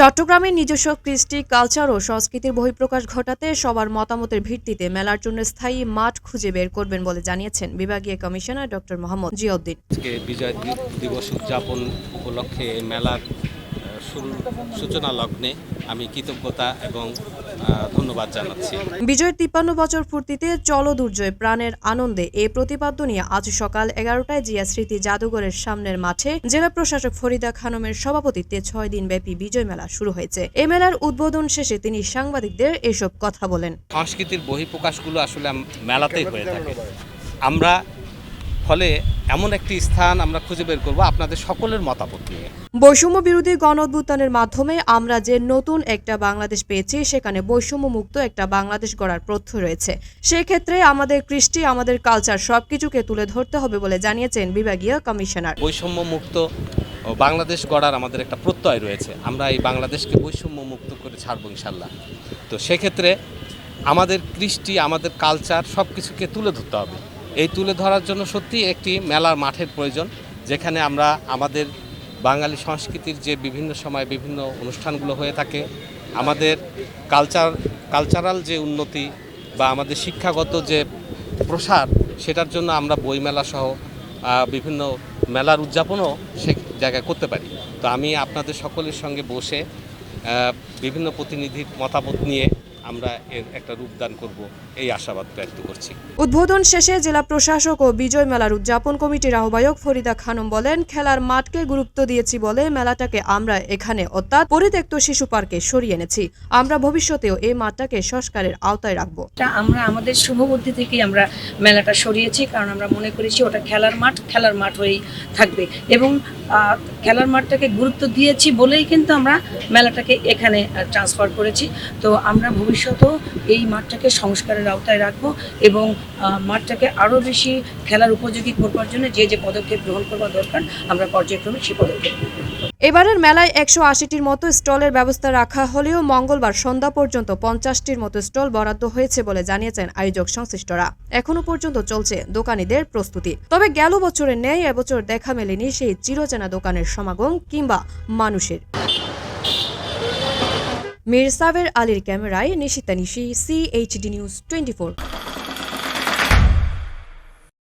চট্টগ্রামের নিজস্ব কৃষ্টি, কালচার ও সংস্কৃতির বহিঃপ্রকাশ ঘটাতে সবার মতামতের ভিত্তিতে মেলার জন্য স্থায়ী মাঠ খুঁজে বের করবেন বলে জানিয়েছেন বিভাগীয় কমিশনার ডক্টর মোহাম্মদ জিয়াউদ্দিন। আজকে বিজয় দিবস উদযাপন উপলক্ষে মেলার সূচনা লগ্নে আমি কৃতজ্ঞতা এবং ধন্যবাদ জানাচ্ছি। বিজয়ের তিপ্পান্ন বছর পূর্তিতে চলো দুর্জয় প্রাণের আনন্দে এ প্রতিপাদ্য নিয়ে আজ সকাল এগারোটায় জিয়া স্মৃতি জাদুঘরের সামনের মাঠে জেলা প্রশাসক ফরিদা খানমের সভাপতিত্বে ছয় দিনব্যাপী বিজয় মেলা শুরু হয়েছে। এ মেলার উদ্বোধন শেষে তিনি সাংবাদিকদের এসব কথা বলেন। সংস্কৃতির বহিঃপ্রকাশগুলো আসলে মেলাতেই হয়ে থাকে। আমরা ফলে এমন একটি স্থান আমরা খুঁজে বের করব আপনাদের সকলের মতামত নিয়ে। বৈষম্য বিরোধী গণ অভ্যুত্থানের মাধ্যমে আমরা যে নতুন একটা বাংলাদেশ পেয়েছি সেখানে বৈষম্য মুক্ত একটা বাংলাদেশ গড়ার প্রত্যয় রয়েছে। সেই ক্ষেত্রে আমাদের কৃষ্টি আমাদের কালচার সবকিছুকে তুলে ধরতে হবে বলে জানিয়েছেন বিভাগীয় কমিশনার। বৈষম্য মুক্ত বাংলাদেশ গড়ার আমাদের একটা প্রত্যয় রয়েছে। আমরা এই বাংলাদেশকে বৈষম্য মুক্ত করে ছাড়বো ইনশাল্লাহ তো সেক্ষেত্রে আমাদের কৃষ্টি আমাদের কালচার সব কিছুকে তুলে ধরতে হবে। এই তুলে ধরার জন্য সত্যি একটি মেলার মাঠের প্রয়োজন, যেখানে আমরা আমাদের বাঙালি সংস্কৃতির যে বিভিন্ন সময় বিভিন্ন অনুষ্ঠানগুলো হয়ে থাকে, আমাদের কালচার কালচারাল যে উন্নতি বা আমাদের শিক্ষাগত যে প্রসার, সেটার জন্য আমরা বইমেলা সহ বিভিন্ন মেলার উদযাপনও সে জায়গায় করতে পারি। তো আমি আপনাদের সকলের সঙ্গে বসে বিভিন্ন প্রতিনিধির মতামত নিয়ে আমরা এর একটা রূপদান করব এই আশাবাদ ব্যক্ত করছি। উদ্বোধন শেষে জেলা প্রশাসক ও বিজয় মেলার উদযাপন কমিটির আহ্বায়ক ফরিদা খানম বলেন খেলার মাঠকে গুরুত্ব দিয়েছি বলে মেলাটাকে আমরা এখানে অর্থাৎ পরিত্যক্ত শিশু পার্কে সরিয়ে এনেছি। আমরা ভবিষ্যতেও এই মাঠটাকে সংস্কারের আওতায় রাখব। আমরা আমাদের শুভবুদ্ধি থেকেই আমরা মেলাটা সরিয়েছি কারণ আমরা মনে করেছি ওটা খেলার মাঠ খেলার মাঠ হয়েই থাকবে। এবং খেলার মাঠটাকে গুরুত্ব দিয়েছি বলেই কিন্তু আমরা মেলাটাকে এখানে ট্রান্সফার করেছি তো আমরা ভবিষ্যতেও এই মাঠটাকে সংস্কারের আওতায় রাখব এবং মাঠটাকে আরও বেশি খেলার উপযোগী করবার জন্য যে যে পদক্ষেপ গ্রহণ করবার দরকার, আমরা পর্যায়ক্রমে সেই পদক্ষেপ। এবারের মেলায় একশো আশিটির মতো স্টলের ব্যবস্থা রাখা হলেও মঙ্গলবার সন্ধ্যা পর্যন্ত পঞ্চাশটির মতো স্টল বরাদ্দ হয়েছে বলে জানিয়েছেন আয়োজক সংশ্লিষ্টরা। এখনও পর্যন্ত চলছে দোকানীদের প্রস্তুতি। তবে গেল বছরের ন্যায় এবছর দেখা মেলেনি সেই চিরচেনা দোকানের সমাগম কিংবা মানুষের। মির সাবের আলীর ক্যামেরায় Nishita Nishi CHD news twenty